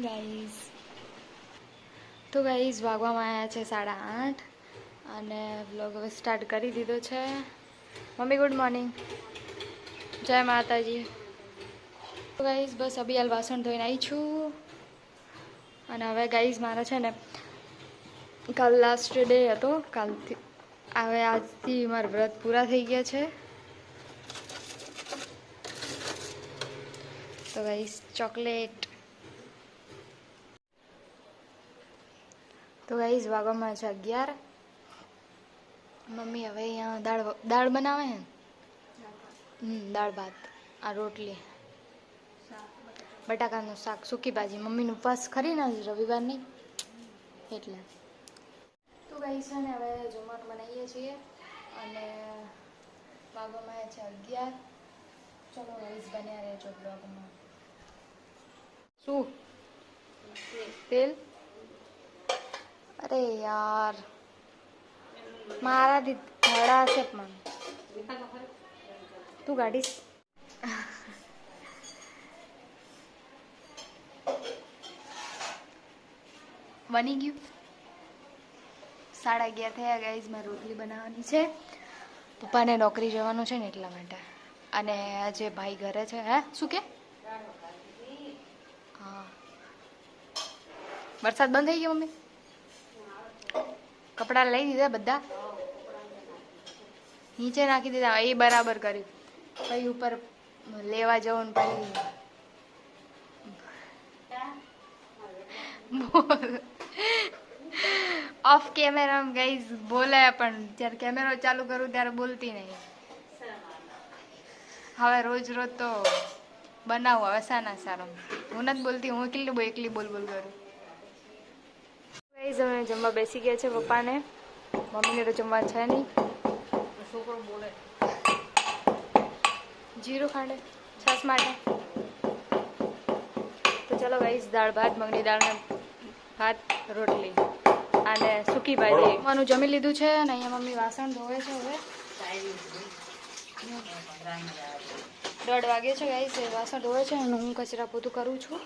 Guys તો guys વાગવામાં આવ્યા છે સાડા આઠ અને વ્લોગ હવે સ્ટાર્ટ કરી દીધો છે. મમ્મી ગુડ મોર્નિંગ જય માતાજી. તો ગાઈઝ બસ અભિયાલ વાસણ ધોઈને આવી છું. અને હવે ગાઈઝ મારા છે ને કાલ લાસ્ટ ડે હતો. કાલથી, હવે આજથી મારા વ્રત પૂરા થઈ ગયા છે. તો ગાઈઝ ચોકલેટ તો ગાઈઝ વાગવામાં છે અગિયાર. મમ્મી, હવે અહીંયા દાળ દાળ બનાવે હે હમ, દાળ ભાત, આ રોટલી. બટાકાનું શાક, સૂકી ભાજી. મમ્મીનું ઉપવાસ ખરી ને રવિવારની? એટલે. તો ગાઈઝ છે ને હવે જમવાનું બનાવીએ છીએ અને વાગવામાં છે અગિયાર. ચલો ગાઈઝ બન્યા રહેજો બ્લોગમાં શું? તેલ? અરે યાર. મારાથી ધડા છે પણ. તું કાઢીશ બની ગયું. સાડા અગિયાર થયા ગાઈઝ મારે રોટલી બનાવવાની છે. પપ્પાને નોકરી જવાનું છે ને એટલા માટે. અને આજે ભાઈ ઘરે છે, હે? શું કે? હા. વરસાદ બંધ થઈ ગયો, મમ્મી? કપડાં લઈ દીધા બધા. નીચે નાખી દીધા. એ બરાબર કર્યું. પછી ઉપર લેવા જવું પછી ઓફ કેમેરા ગઈ બોલે પણ જ્યારે કેમેરો ચાલુ કરું ત્યારે બોલતી નહીં. હવે રોજ રોજ તો બનાવું, હવે સાના સારો. હું નથી બોલતી, હું એકલી એકલી બોલ બોલ કરું. ગાઈઝ અમે જમવા બેસી ગયા છે પપ્પાને. મમ્મીને તો જમવા છે નહીં. છોકરો બોલે જીરું ખાંડે છાસ માટે. તો ચલો ગાઈસ દાળ ભાત મગની દાળને ભાત રોટલી અને સૂકી ભાજી. માનું જમી લીધું છે અને અહીંયા મમ્મી વાસણ ધોવે છે હવે. દોઢ વાગે છે ગાઈસ એ વાસણ ધોવે છે અને હું કચરા પોતું કરું છું.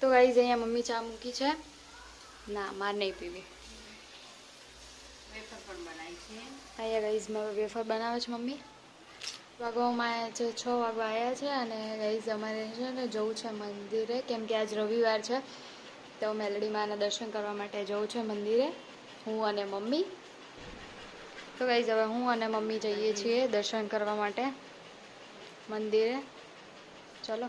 તો ગાઈઝ અહીંયા મમ્મી ચા મૂકી છે. ના માર નહીં પીવી. અહીંયા ગાઈઝ મારે વેફર બનાવે છે મમ્મી. વાગવામાં જે છે છ વાગવા આવ્યા છે અને ગાઈઝ અમારે છે ને જવું છે મંદિરે કેમ કે આજ રવિવાર છે. તો મેલડી માના દર્શન કરવા માટે જવું છે મંદિરે હું અને મમ્મી. તો ગાઈઝ હવે હું અને મમ્મી જઈએ છીએ દર્શન કરવા માટે મંદિરે. ચલો.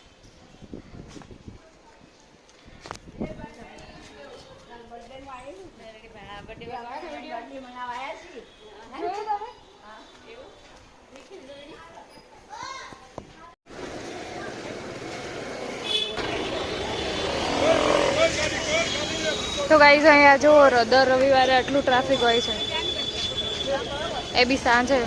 તો ગાઈઝ અહીંયા જો દર રવિવારે આટલું ટ્રાફિક હોય છે. એ બી સાંજે.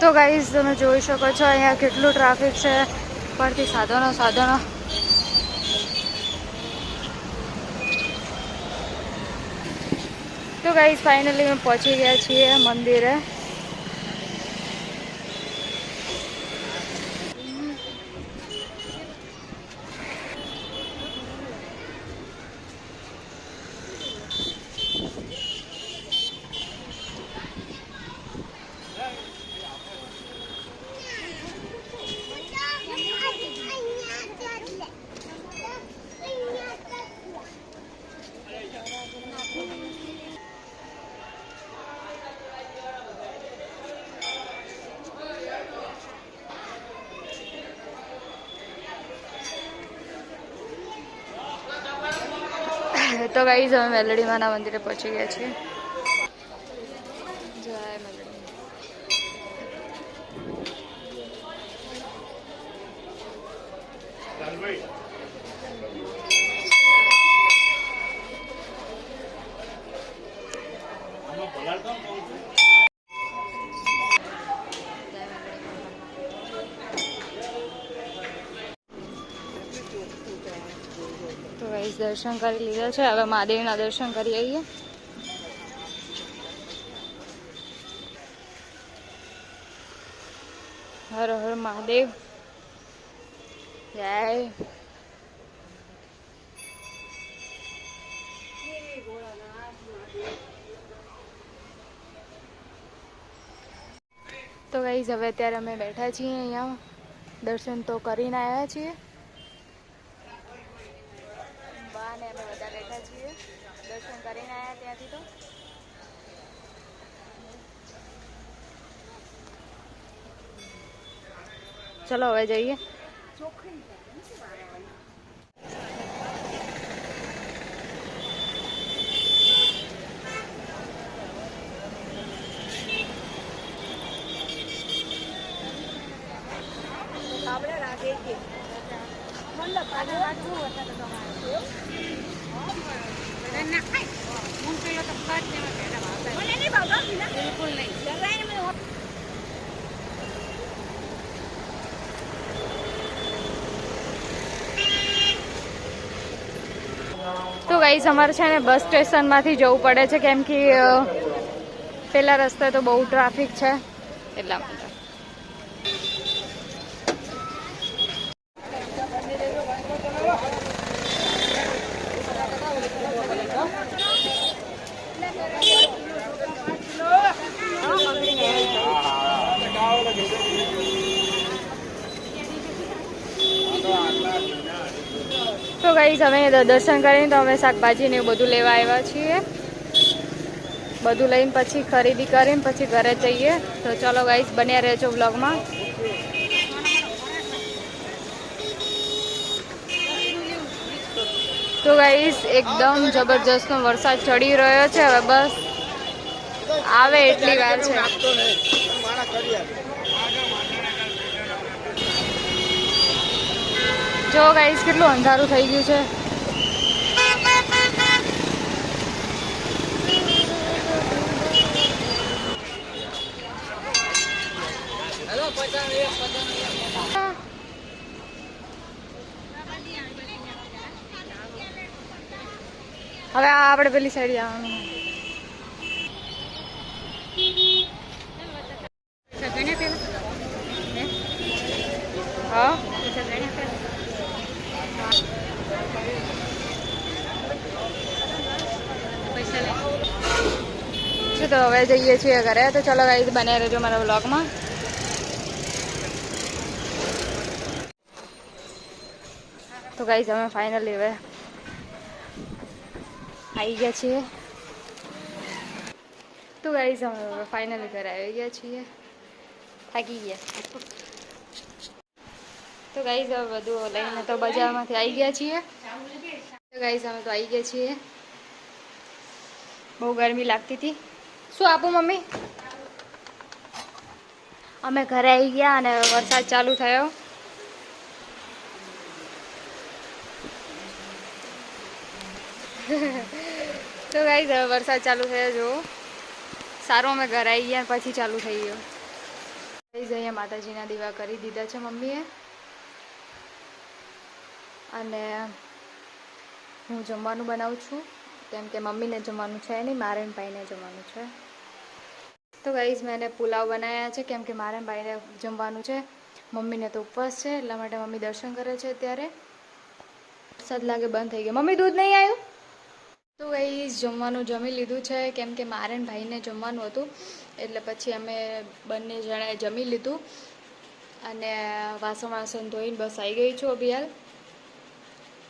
તો ગાઈઝ તમે જોઈ શકો છો અહીંયા કેટલું ટ્રાફિક છે. પરથી સાધનો સાધનો. તો ગાઈઝ ફાઇનલી અમે પહોંચી ગયા છીએ મંદિરે. તો ગાઈ અમે મેલડીમાના મંદિરે પહોંચી ગયા છીએ. જય મેલડી દર્શન કરી લીધા છે. હવે મહાદેવના દર્શન કરી આવીએ. હર હર મહાદેવ. જય. તો ગાઈસ હવે અત્યારે અમે બેઠા છીએ અહીંયા. દર્શન તો કરીને આવ્યા છીએ બા ને અમે બધા બેઠા છીએ દર્શન કરીને આવ્યા ત્યાંથી તો ચલો હવે જઈએ બધા ના ખાય હું પેલો તો ખર્ચ એમાં પેલા ભાવતા બિલકુલ નહીં તો ગાઈસ અમારે છે ને બસ સ્ટેશનમાંથી જવું પડે છે, કેમ કે પેલા રસ્તે તો બહુ ટ્રાફિક છે. એટલા માટે. ગાઈસ અમે દર્શન કરીને તો અમે શાકભાજી ને એવું બધું લેવા આવ્યા છીએ. બધું લઈને પછી ખરીદી કરીને પછી ઘરે જઈએ. તો ચલો ગાઈસ બન્યા રહેજો બ્લોગમાં તો ગાઈસ એકદમ જબરજસ્તનો વરસાદ ચડી રહ્યો છે. હવે બસ આવે એટલી વાર છે. જો ગાઈસ કેટલું અંધારું થઈ ગયું છે. હવે આપણે પેલી સાઈડ જવાનું પૈસા ગણ્યા પેલા હે હા પૈસા ગણ્યા પેલા પૈસા લે છે તો હવે જઈએ છીએ ઘરે તો ચલો ગાઈસ બને રહેજો મારા વ્લોગમાં તો ગાઈસ અમે ફાઇનલી હવે આવી ગયા છીએ તો ગાઈસ અમે હવે ફાઇનલી ઘરે આવી ગયા છીએ થાકી ગયા તો ગાઈસ હવે બધું લઈને તો બજારમાંથી આવી ગયા છીએ તો ગાઈસ અમે તો આવી ગયા છીએ બહુ ગરમી લાગતી હતી શું આપું મમ્મી? અમે ઘરે આવી ગયા અને વરસાદ ચાલુ થયો. તો ગાઈ વરસાદ ચાલુ થયો જો સારું અમે ઘરે આવી ગયા, પછી ચાલુ થઈ ગયો. થઈ જઈએ માતાજીના દીવા કરી દીધા છે મમ્મીએ. અને હું જમવાનું બનાવું છું. કેમ કે મમ્મીને જમવાનું છે નહીં મારે ભાઈને જમવાનું છે. તો ગાઈઝ મેં પુલાવ બનાવ્યા છે, કેમ કે મારે ભાઈને જમવાનું છે. મમ્મીને તો ઉપવાસ છે, એટલા માટે મમ્મી દર્શન કરે છે અત્યારે. વરસાદ લાગે, બંધ થઈ ગયો. મમ્મી, દૂધ નહીં આવ્યું તો ગાઈઝ જમવાનું જમી લીધું છે, કેમ કે મારે ભાઈને જમવાનું હતું. એટલે પછી અમે બંને જણાએ જમી લીધું. અને વાસણ વાસણ ધોઈને બસ આવી ગઈ છું અભિયાલ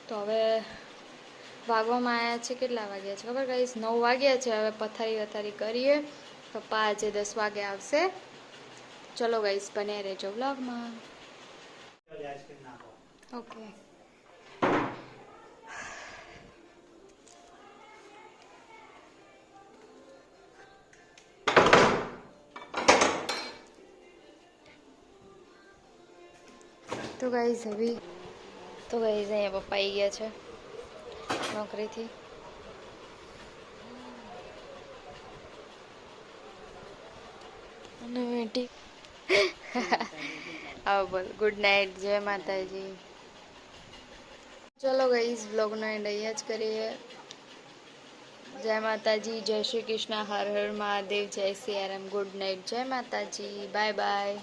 તો હવે વાગવામાં આવ્યા છે, કેટલા વાગ્યા છે? ખબર કહીશ નવ વાગ્યા છે. હવે પથારી વથારી કરીએ. પપ્પા આજે દસ વાગે આવશે. ચલો ગઈશ બને રેજો વ્લોગમાં. ઓકે. તો ગાઈઝ હવે તો ગાઈઝ અહીંયા પપ્પા આવી ગયા છે. નોકરીથી અને વેટી આવો બોલ ગુડ નાઇટ જય માતાજી ચલો ગાઈઝ બ્લોગનો એન્ડ અહીંયા જ કરીએ જય માતાજી જય શ્રી કૃષ્ણ હર હર મહાદેવ જય સિયારામ ગુડ નાઇટ જય માતાજી બાય બાય